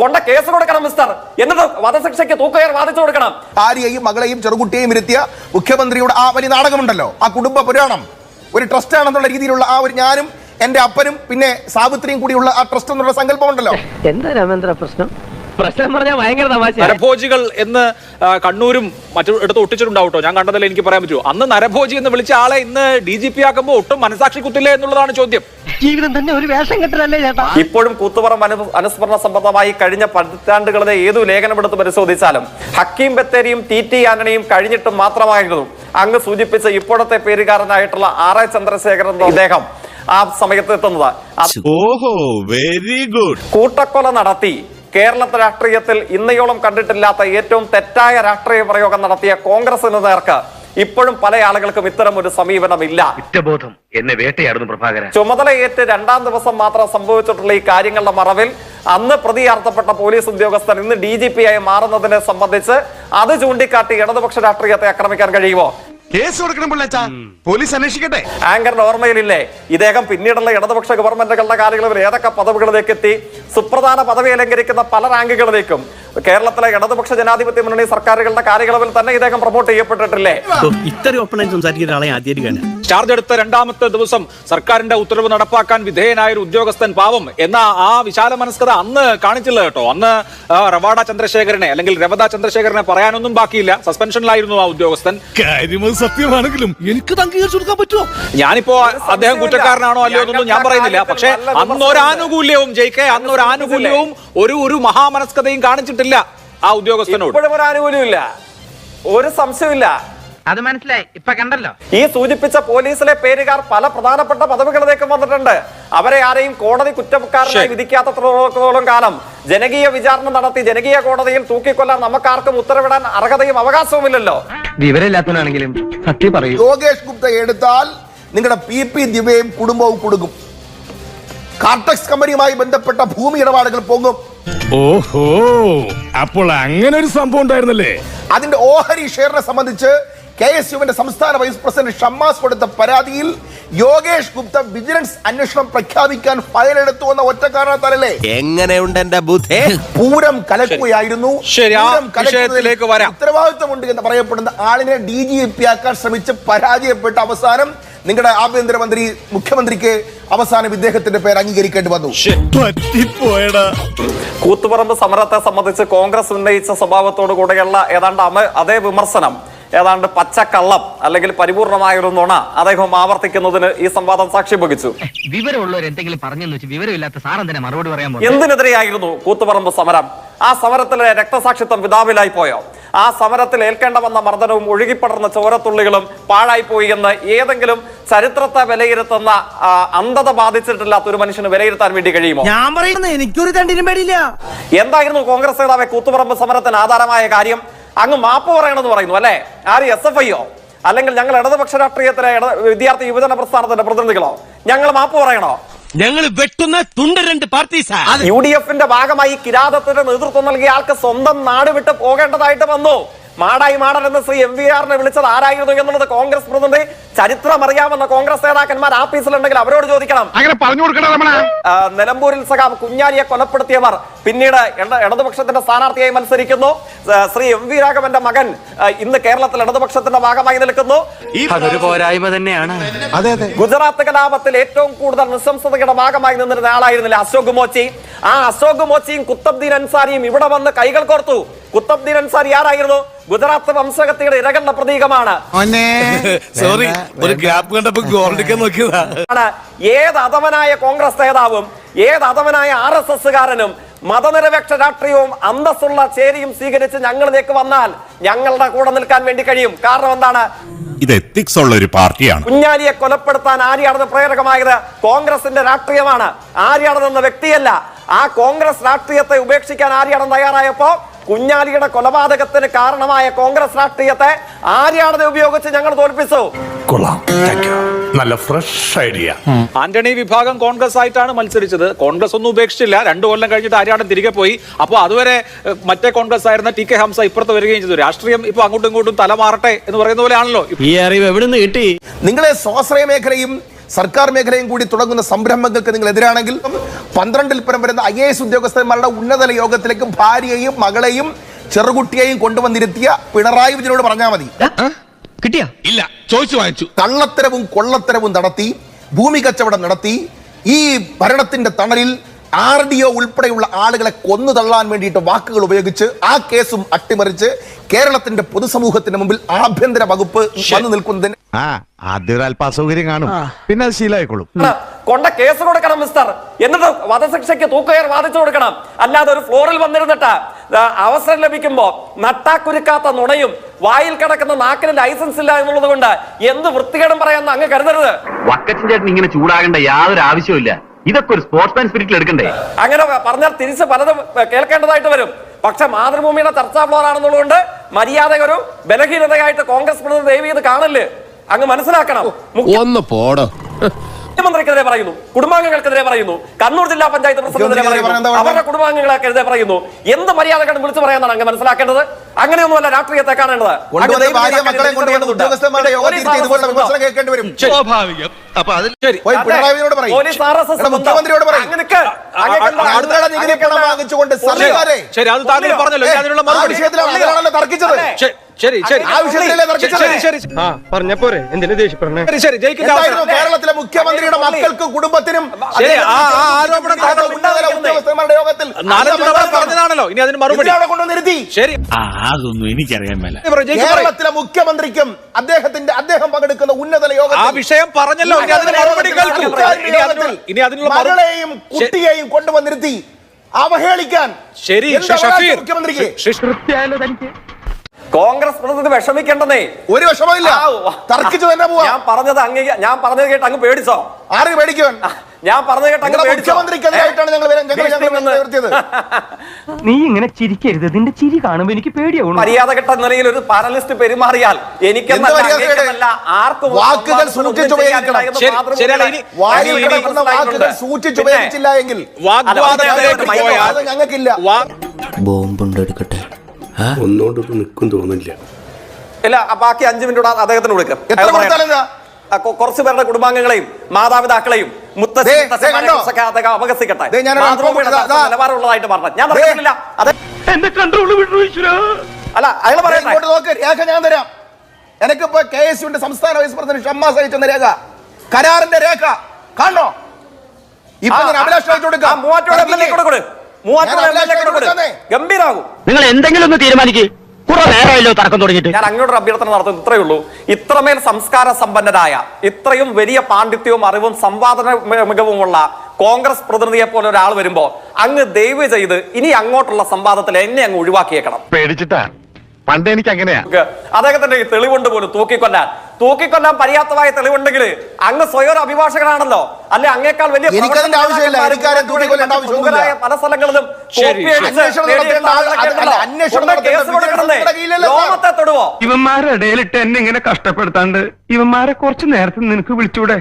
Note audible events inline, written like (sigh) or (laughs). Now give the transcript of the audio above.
കൊണ്ട കേസ് കൊടുക്കണം മിസ്റ്റർ എന്നിട്ട് വധശിക്ഷയ്ക്ക് തൂക്കുകയർ വാദിച്ചു കൊടുക്കണം. ഭാര്യയെയും മകളെയും ചെറുകുട്ടിയെയും ഇരുത്തിയ മുഖ്യമന്ത്രിയുടെ ആ വലിയ നാടകമുണ്ടല്ലോ. ആ കുടുംബ പുരാണം. ഒരു ട്രസ്റ്റ് ആണെന്നുള്ള രീതിയിലുള്ള ആ ഒരു ഞാനും എന്റെ അപ്പനും പിന്നെ സാവിത്രിയും കൂടിയുള്ള ആ ട്രസ്റ്റ് എന്നുള്ള സങ്കല്പമുണ്ടല്ലോ. എന്താ രാമേന്ദ്ര പ്രശ്നം? പ്രശ്നം പറഞ്ഞാൽ ഭയങ്കര തമാശ നരഭോജികൾ എന്ന് കണ്ണൂരും മറ്റു ഇടത്ത് ഒട്ടിച്ചിട്ടുണ്ടാവും ഞാൻ കണ്ടതല്ലേ എനിക്ക് പറയാൻ പറ്റൂ. അന്ന് നരഭോജി എന്ന് വിളിച്ച ആളെ ഇന്ന് ഡി ജി പി ആക്കുമ്പോൾ ഒട്ടും മനസാക്ഷി കുത്തില്ല എന്നുള്ളതാണ് ചോദ്യം. ജീവിതം തന്നെ ഒരു വേഷം കെട്ടലല്ലേ ചേട്ടാ? ഇപ്പോഴും കൂത്തുപറം അനു അനുസ്മരണ സംബന്ധമായി കഴിഞ്ഞ പതിറ്റാണ്ടുകളിലെ ഏതു ലേഖനമെടുത്ത് പരിശോധിച്ചാലും ഹക്കീം ബത്തേരിയും ടി ടി ആന്റണിയും കഴിഞ്ഞിട്ടും മാത്രമായിരുന്നു. അങ്ങ് സൂചിപ്പിച്ച ഇപ്പോഴത്തെ പേരുകാരനായിട്ടുള്ള ആർ എ ചന്ദ്രശേഖരൻ അദ്ദേഹം ആ സമയത്ത് എത്തുന്നത്. ഓഹോ വെരി ഗുഡ്. കൂട്ടക്കൊല നടത്തി കേരളത്തെ രാഷ്ട്രീയത്തിൽ ഇന്നയോളം കണ്ടിട്ടില്ലാത്ത ഏറ്റവും തെറ്റായ രാഷ്ട്രീയ പ്രയോഗം നടത്തിയ കോൺഗ്രസിന് നേർക്ക് ഇപ്പോഴും പല ആളുകൾക്കും ഇത്തരം ഒരു സമീപനമില്ല. കുറ്റബോധം എന്നെ വേട്ടയാടുന്നു പ്രഭാകരൻ. ചുമതലയേറ്റ് രണ്ടാം ദിവസം മാത്രം സംഭവിച്ചിട്ടുള്ള ഈ കാര്യങ്ങളുടെ മറവിൽ അന്ന് പ്രതിയാർത്ഥപ്പെട്ട പോലീസ് ഉദ്യോഗസ്ഥൻ ഇന്ന് ഡി ജി പി ആയി മാറുന്നതിനെ സംബന്ധിച്ച് അത് ചൂണ്ടിക്കാട്ടി ഇടതുപക്ഷ രാഷ്ട്രീയത്തെ ആക്രമിക്കാൻ കഴിയുമോ? കേസ് കൊടുക്കണം പിള്ളച്ചാ. പോലീസ് അന്വേഷിക്കട്ടെ. ആങ്കറിന്റെ ഓർമ്മയിലില്ലേ? ഇദ്ദേഹം പിന്നീടുള്ള ഇടതുപക്ഷ ഗവൺമെന്റുകളുടെ കാലയളവിൽ ഏതൊക്കെ പദവികളിലേക്ക് എത്തി? സുപ്രധാന പദവി അലങ്കരിക്കുന്ന പല റാങ്കുകളിലേക്കും. കേരളത്തിലെ ഇടതുപക്ഷ ജനാധിപത്യ മുന്നണി സർക്കാരുകളുടെ കാലയളവിൽ തന്നെ ഇദ്ദേഹം പ്രൊമോട്ട് ചെയ്യപ്പെട്ടിട്ടില്ലേ? ഇത്രയും സംസാരിക്കുന്ന ആളെ ആദ്യമായിട്ട് ചാർജ് എടുത്ത രണ്ടാമത്തെ ദിവസം സർക്കാരിന്റെ ഉത്തരവ് നടപ്പാക്കാൻ വിധേയനായ ഒരു ഉദ്യോഗസ്ഥൻ പാവം. എന്ന ആ വിശാല മനസ്കത അന്ന് കാണിച്ചില്ല കേട്ടോ. അന്ന് റവാഡ ചന്ദ്രശേഖരനെ അല്ലെങ്കിൽ രവദ ചന്ദ്രശേഖരനെ പറയാനൊന്നും ബാക്കിയില്ല. സസ്പെൻഷനിലായിരുന്നു ആ ഉദ്യോഗസ്ഥൻ. സത്യമാണെങ്കിലും എനിക്ക് കൊടുക്കാൻ പറ്റുമോ? ഞാനിപ്പോ അദ്ദേഹം കുറ്റക്കാരനാണോ അല്ലയോ എന്നൊന്നും ഞാൻ പറയുന്നില്ല. പക്ഷേ അന്നൊരാനുകൂല്യവും ഒരു കെ അന്നൊരാനുകൂല്യവും അന്ന് ഒരു ആനുകൂല്യവും ഒരു ഒരു മഹാമനസ്കതയും കാണിച്ചിട്ടില്ല ആ ഉദ്യോഗസ്ഥനോട്. ഇപ്പോഴും ഒരു ആനുകൂല്യമില്ല ഒരു സംശയമില്ല അത് മനസ്സിലായി. ഇപ്പൊ കണ്ടല്ലോ. ഈ സൂചിപ്പിച്ച പോലീസിലെ പേരുകാർ പല പ്രധാനപ്പെട്ട പദവികളിലേക്കും വന്നിട്ടുണ്ട്. അവരെ ആരെയും കോടതി കുറ്റക്കാരനായി വിധിക്കാത്തോളം കാലം ജനകീയ വിചാരണ നടത്തി ജനകീയ കോടതിയിൽ തൂക്കിക്കൊല്ലാൻ നമുക്കാർക്കും ഉത്തരവിടാൻ അർഹതയും അവകാശവുമില്ലല്ലോ. വിവരമില്ലാത്തവനാണെങ്കിലും സത്യം പറയും. യോഗേഷ് ഗുപ്ത എടുത്താൽ നിങ്ങളുടെ പി പി ദിവ്യയും കുടുംബവും കൊടുക്കും കാർട്ടക്സ് കമ്പനിയുമായി ബന്ധപ്പെട്ട ഭൂമി ഇടപാടുകൾ പൊങ്ങും. ഓഹോ അപ്പോൾ അങ്ങനെ ഒരു സംഭവം ഉണ്ടായിരുന്നല്ലേ? അതിന്റെ ഓഹരി ഷെയറിനെ സംബന്ധിച്ച് കെ എസ് യുവിന്റെ സംസ്ഥാന വൈസ് പ്രസിഡന്റ് ഷമ്മാസ് കൊടുത്ത പരാതിയിൽ യോഗേഷ് ഗുപ്ത വിജിലൻസ് അന്വേഷണം പ്രഖ്യാപിക്കാൻ ഫയൽ എടുത്തു എന്ന ഒറ്റ കാരണത്താലല്ലേ? എങ്ങനെയുണ്ട് എന്റെ ബുദ്ധി? പൂരം കലക്കുകയായിരുന്നു. വിഷയത്തിലേക്ക് വരാം. ഉത്തരവാദിത്വമുണ്ട് എന്ന് പറയപ്പെടുന്ന ആളിനെ ഡി ജി പി ആക്കാൻ ശ്രമിച്ച് പരാജയപ്പെട്ട അവസാനം നിങ്ങളുടെ ആഭ്യന്തരമന്ത്രി മുഖ്യമന്ത്രിക്ക് അവസാനം ഇദ്ദേഹത്തിന്റെ പേര് അംഗീകരിക്കേണ്ടി വന്നു. കൂത്തുപറമ്പ് സമരത്തെ സംബന്ധിച്ച് കോൺഗ്രസ് ഉന്നയിച്ച സ്വഭാവത്തോടു കൂടെയുള്ള ഏതാണ്ട് അതേ വിമർശനം. ഏതാണ്ട് പച്ചക്കള്ളം അല്ലെങ്കിൽ പരിപൂർണമായൊരു നുണ അദ്ദേഹം ആവർത്തിക്കുന്നതിന് ഈ സംവാദം സാക്ഷി വഹിച്ചു. വിവരമുള്ളവർ എന്തെങ്കിലും പറഞ്ഞെന്ന് വെച്ച് വിവരമില്ലാത്ത സാർ എന്തിനാ മറുപടി പറയാൻ എന്തിനെതിരെയായിരുന്നു കൂത്തുപറമ്പ് സമരം? ആ സമരത്തിലെ രക്തസാക്ഷിത്വം വിതാവിലായി പോയോ? ആ സമരത്തിൽ ഏൽക്കേണ്ട വന്ന മർദ്ദനവും ഒഴുകിപ്പടർന്ന ചോരത്തുള്ളികളും പാഴായിപ്പോയി എന്ന് ഏതെങ്കിലും ചരിത്രത്തെ വിലയിരുത്തുന്ന അന്ധത ബാധിച്ചിട്ടില്ലാത്ത ഒരു മനുഷ്യന് വിലയിരുത്താൻ വേണ്ടി കഴിയുമോ? ഞാൻ പറയുന്നത് എനിക്കൊരു തണ്ടിനും പേടിയില്ല. എന്തായിരുന്നു കോൺഗ്രസ് നേതാവെ കൂത്തുപറമ്പ് സമരത്തിന് ആധാരമായ കാര്യം? അങ്ങ് മാപ്പ് പറയണമെന്ന് പറയുന്നു അല്ലെ? ആര്? എസ് എഫ് ഐയോ അല്ലെങ്കിൽ ഞങ്ങൾ ഇടതുപക്ഷ രാഷ്ട്രീയത്തിലെ വിദ്യാർത്ഥി യുവജന പ്രസ്ഥാനത്തിന്റെ പ്രതിനിധികളോ? ഞങ്ങൾ മാപ്പ് പറയണോ? ഞങ്ങൾ വെട്ടുന്ന തുണ്ട രണ്ട് പാർട്ടീസാ യു ഡി എഫിന്റെ ഭാഗമായി കിരാതത്തിന്റെ നേതൃത്വം നൽകിയ ആൾക്ക് സ്വന്തം നാട് വിട്ട് പോകേണ്ടതായിട്ട് വന്നു. മാടായി മാടൻ എന്ന് ശ്രീ എം വി ആറിനെ വിളിച്ചത് ആരായിരുന്നു എന്നുള്ളത് കോൺഗ്രസ് പ്രതിനിധി? ചരിത്രം അറിയാവുന്ന കോൺഗ്രസ് നേതാക്കന്മാർ ആഫീസിലുണ്ടെങ്കിൽ അവരോട് ചോദിക്കണം. അങ്ങനെ പറഞ്ഞു നിലമ്പൂരിൽ സഖാം കുഞ്ഞാലിയെ കൊലപ്പെടുത്തിയവർ പിന്നീട് ഇടതുപക്ഷത്തിന്റെ സ്ഥാനാർത്ഥിയായി മത്സരിക്കുന്നു. ശ്രീ എം വി രാഘവന്റെ മകൻ ഇന്ന് കേരളത്തിൽ ഇടതുപക്ഷത്തിന്റെ ഭാഗമായി നിൽക്കുന്നു. പോരായ്മ തന്നെയാണ്. അതെ അതെ. ഗുജറാത്ത് കലാപത്തിൽ ഏറ്റവും കൂടുതൽ നിശംസതയുടെ ഭാഗമായി നിന്നിരുന്ന ആളായിരുന്നില്ല അശോക് മോച്ചി ആ അശോക് മോച്ചിയും കുത്തബ്ദീൻ അൻസാരിയും ഇവിടെ വന്ന് കൈകൾ കോർത്തു. കുത്തബ്ദീൻ അൻസാരി ആരായിരുന്നു? ഗുജറാത്ത് വംശകത്തിയുടെ ഇരകളുടെ പ്രതീകമാണ്. സോറി (laughs) ഒരു ഗ്യാപ്പ് കണ്ടപ്പോ ഗോൾഡിക്കാൻ നോക്കിയതാ. ഏത് അധമനായ കോൺഗ്രസ് നേതാവും ഏത് അധമനായ ആർ എസ് എസ്സുകാരനും മതനിരപേക്ഷ രാഷ്ട്രീയവും അന്തസ്സുള്ള ചേരിയും സ്വീകരിച്ച് ഞങ്ങളിലേക്ക് വന്നാൽ ഞങ്ങളുടെ കൂടെ നിൽക്കാൻ വേണ്ടി കഴിയും. കാരണം എന്താണ്? ഇത് എത്തിക്സ് ഉള്ള ഒരു പാർട്ടിയാണ്. കുഞ്ഞാലിയെ കൊലപ്പെടുത്താൻ ആര്യാണെന്ന് പ്രേരകമായത് കോൺഗ്രസിന്റെ രാഷ്ട്രീയമാണ്. ആര്യാണെന്ന വ്യക്തിയല്ല. ആ കോൺഗ്രസ് രാഷ്ട്രീയത്തെ ഉപേക്ഷിക്കാൻ ആര്യാടൻ തയ്യാറായപ്പോ കുഞ്ഞാലിയുടെ കൊലപാതകത്തിന് കാരണമായ കോൺഗ്രസ് രാഷ്ട്രീയത്തെ ആര്യാടനെ ഉപയോഗിച്ച് ഞങ്ങൾ തോൽപ്പിച്ചു. കൊള്ളാം. നല്ല ഫ്രഷ് ഐഡിയ ആന്റണി വിഭാഗം കോൺഗ്രസ് ആയിട്ടാണ് മത്സരിച്ചത്. കോൺഗ്രസ് ഒന്നും ഉപേക്ഷിച്ചില്ല. രണ്ടു കൊല്ലം കഴിഞ്ഞിട്ട് ആര്യാടൻ തിരികെ പോയി. അപ്പോൾ അതുവരെ മറ്റേ കോൺഗ്രസ് ആയിരുന്ന ടി കെ ഹംസ ഇപ്പുറത്ത് വരികയും ചെയ്തു. രാഷ്ട്രീയം ഇപ്പൊ അങ്ങോട്ടും ഇങ്ങോട്ടും തലമാറട്ടെ എന്ന് പറയുന്ന പോലെയാണല്ലോ. ഈ അറിവ് എവിടെ നിന്ന് കിട്ടി? നിങ്ങളെ സ്വാശ്രയ മേഖലയും സർക്കാർ മേഖലയും കൂടി തുടങ്ങുന്ന സംരംഭങ്ങൾക്ക് നിങ്ങൾ എതിരാണെങ്കിൽ പന്ത്രണ്ടിൽ പരം വരുന്ന ഐ എ എസ് ഉദ്യോഗസ്ഥന്മാരുടെ ഉന്നതല യോഗത്തിലേക്ക് ഭാര്യയെയും മകളെയും ചെറുകുട്ടിയെയും കൊണ്ടുവന്നിരുത്തിയ പിണറായി വിജയനോട് പറഞ്ഞാൽ മതി. കിട്ടിയാ? ഇല്ല ചോദിച്ചു വാങ്ങിച്ചു. കള്ളത്തരവും കൊള്ളത്തരവും നടത്തി ഭൂമി കച്ചവടം നടത്തി ഈ ഭരണത്തിന്റെ തണലിൽ ആർ ഡി ഒ ഉൾപ്പെടെയുള്ള ആളുകളെ കൊന്നു തള്ളാൻ വേണ്ടിയിട്ട് വാക്കുകൾ ഉപയോഗിച്ച് ആ കേസും അട്ടിമറിച്ച് കേരളത്തിന്റെ പൊതുസമൂഹത്തിന് മുമ്പിൽ ആഭ്യന്തര വകുപ്പ് വന്നു നിൽക്കുന്നതിന് ആ ആദ്യം ഒരു അല്പ അസൗകര്യം കാണും പിന്നെ അത് ശീലമായിക്കോളും. കൊണ്ട കേസ് കൊടുക്കണം മിസ്റ്റർ എന്നിട്ട് വധശിക്ഷയ്ക്ക് തൂക്കുകയർ വാദിച്ചു കൊടുക്കണം. അല്ലാതെ ഒരു ഫ്ലോറിൽ വന്നിരുന്നിട്ട്. അവസരം ലഭിക്കുമ്പോ നട്ടാക്കുരുക്കാത്ത നുണയും വായിൽ കിടക്കുന്ന നാക്കിന് ലൈസൻസ് ഇല്ല എന്നുള്ളത് കൊണ്ട് എന്ത് വൃത്തികേടും പറയാന്ന് അങ്ങ് കരുതരുത്. വക്കച്ചൻ ചേട്ടൻ ഇങ്ങനെ ചൂടാകേണ്ട യാതൊരു ആവശ്യമില്ല ഇതൊക്കെ ഒരു സ്പോർട്സ്മാൻ സ്പിരിറ്റിൽ എടുക്കണ്ടേ? അങ്ങനെ പറഞ്ഞാൽ തിരിച്ച് പലതും കേൾക്കേണ്ടതായിട്ട് വരും. പക്ഷെ മാതൃഭൂമിയുടെ ചർച്ചാ ഫ്ലോർ ആണെന്നുള്ളതുകൊണ്ട് മര്യാദ ഒരു ബലഹീനതയായിട്ട് കോൺഗ്രസ് പ്രതിനിധി ദേവി ഇത് കാണൽ. അങ്ങ് മനസ്സിലാക്കണം. ഒന്ന് പോടോ. മുഖ്യമന്ത്രിക്കെതിരെ പറയുന്നു. കുടുംബാംഗങ്ങൾക്കെതിരെ പറയുന്നു. കണ്ണൂർ ജില്ലാ പഞ്ചായത്ത് പ്രസിഡന്റിനെതിരെ പറയുന്നു. അവരുടെ കുടുംബാംഗങ്ങൾക്കെതിരെ പറയുന്നു. എന്ത് മര്യാദകളും വിളിച്ചു പറയാനാണ് അങ്ങ് മനസ്സിലാക്കേണ്ടത്? അങ്ങനെയൊന്നുമല്ല രാഷ്ട്രീയത്തെ കാണേണ്ടത്. ശരി. അതെ. താങ്കൾ പറഞ്ഞല്ലോ. അതിനുള്ള മറുപടി തർക്കിച്ചത്. ശരി ശരി ശരി ആ വിഷയത്തിലല്ലേ തർക്കിച്ചത് ശരി ശരി ആ പറഞ്ഞപ്പോരെ എന്തിനു ദേഷ്യപ്പെടണേ ശരി ശരി ജയിക്കിന്റെ എന്തായിരുന്നു അവസരം കേരളത്തിലെ മുഖ്യമന്ത്രിയുടെ മക്കൾക്കും കുടുംബത്തിനും ശരി, ആ- ആ ആരോപണം താങ്കൾ ഉന്നതതല ഉദ്യോഗസ്ഥന്മാരുടെ യോഗത്തിൽ നാലഞ്ച് തവണ പറഞ്ഞതാണല്ലോ ഇനി അതിന് മറുപടി അവിടെ കൊണ്ടുവന്നിരുത്തി ശരി ആ അതൊന്നും എനിക്കറിയാൻ മേല പറയൂ, ജയിക്ക് പറയൂ. കേരളത്തിലെ മുഖ്യമന്ത്രിക്കും അദ്ദേഹത്തിന്റെ അദ്ദേഹം പങ്കെടുക്കുന്ന ഉന്നതല ആ യോഗത്തിൽ വിഷയം പറഞ്ഞല്ലോ ഇനി അതിന് മറുപടി കേൾക്കൂ ഇനി അതിനുള്ള ഇനി അതിനുള്ള മറുപടി മകളെയും കുട്ടിയെയും കൊണ്ടുവന്നിരുത്തി അവഹേളിക്കാൻ ശരി എന്ത് ശ്രീ അവകാശം ഷഫീർ മുഖ്യമന്ത്രിക്ക് ശ്രീ- ശ്രീ- കോൺഗ്രസ് പ്രതിനിധി വിഷമിക്കേണ്ടെന്നേ. ഒരു വിഷമമില്ല ഉവ്വ. തർക്കിച്ചു തന്നെ പോവാ. ഞാൻ പറഞ്ഞത് അങ്ങ് ഞാൻ പറഞ്ഞത് കേട്ട് അങ്ങ് പേടിച്ചോ? ആര് പേടിക്കുവൻ? ഞാൻ പറഞ്ഞത് കേട്ട് അങ്ങ് മുഖ്യമന്ത്രിക്കെതിരായിട്ടാണ് ഞങ്ങൾ (laughs) നീ ഇങ്ങനെ ചിരിക്കരുത്. നിന്റെ ചിരി കാണുമ്പോ എനിക്ക് പേടിയാവും മര്യാദ കെട്ട നിലയിൽ ഒരു പാനലിസ്റ്റ് പെരുമാറിയാൽ എനിക്ക്? ആർക്കും വാക്കുകൾ എങ്കിൽ ഞങ്ങൾക്കില്ല. ബോംബുണ്ടെടുക്കട്ടെ ഒന്നുകൊണ്ടൊന്നും നിൽക്കും തോന്നില്ല അല്ല ബാക്കി അഞ്ചു മിനിറ്റ് അദ്ദേഹത്തിന് കൊടുക്കാം കുറച്ച് പേരുടെ കുടുംബാംഗങ്ങളെയും മാതാപിതാക്കളെയും അപകസിക്കട്ടെ നിലവാരമുള്ളതായിട്ട് പറഞ്ഞു ഞാൻ അല്ല അയാൾ രേഖ ഞാൻ തരാം. എനിക്കിപ്പോ കെ എസ് യുവിന്റെ സംസ്ഥാന വൈസ് പ്രസിഡന്റ് ഷമ്മാസ് അയച്ചെന്ന രേഖ. കരാറിന്റെ രേഖ. കാണോ ഇപ്പൊ ഞാൻ അഭിലാഷ് കൊടുക്കാം. മൂവാറ്റോടെ മൂവാറ്റുപുഴ ഗംഭീരാകും. നിങ്ങൾ എന്തെങ്കിലും ഒന്ന് തീരുമാനിക്കേ. കുറെ നേരമല്ലോ തർക്കം തുടങ്ങിയിട്ട്. ഞാൻ അങ്ങോട്ടൊരു അഭ്യർത്ഥന നടത്തുന്നത് ഇത്രയേ ഉള്ളൂ. ഇത്രമേൽ സംസ്കാര സമ്പന്നരായ ഇത്രയും വലിയ പാണ്ഡിത്യവും അറിവും സംവാദന മികവുമുള്ള കോൺഗ്രസ് പ്രതിനിധിയെ പോലെ ഒരാൾ വരുമ്പോ അങ്ങ് ദയവ് ചെയ്ത് ഇനി അങ്ങോട്ടുള്ള സംവാദത്തിൽ എന്നെ അങ്ങ് ഒഴിവാക്കിയേക്കണം. പേടിച്ചിട്ടാ? പണ്ട് എനിക്ക് അങ്ങനെയാ അദ്ദേഹത്തിന്റെ ഈ തെളിവുണ്ട് പോലും തൂക്കിക്കൊല്ലാൻ. തൂക്കിക്കൊല്ലാൻ പര്യാപ്തമായ തെളിവുണ്ടെങ്കിൽ അങ്ങ് സ്വയം ഒരു അഭിഭാഷകനാണല്ലോ. അല്ലെ അങ്ങേക്കാൾ വലിയ പല സ്ഥലങ്ങളിലും ഇവന്മാരുടെ ഇടയിലിട്ട് എന്നെ ഇങ്ങനെ കഷ്ടപ്പെടുത്താണ്ട് ഇവന്മാരെ കുറച്ച് നേരത്തെ നിനക്ക് വിളിച്ചൂടെ?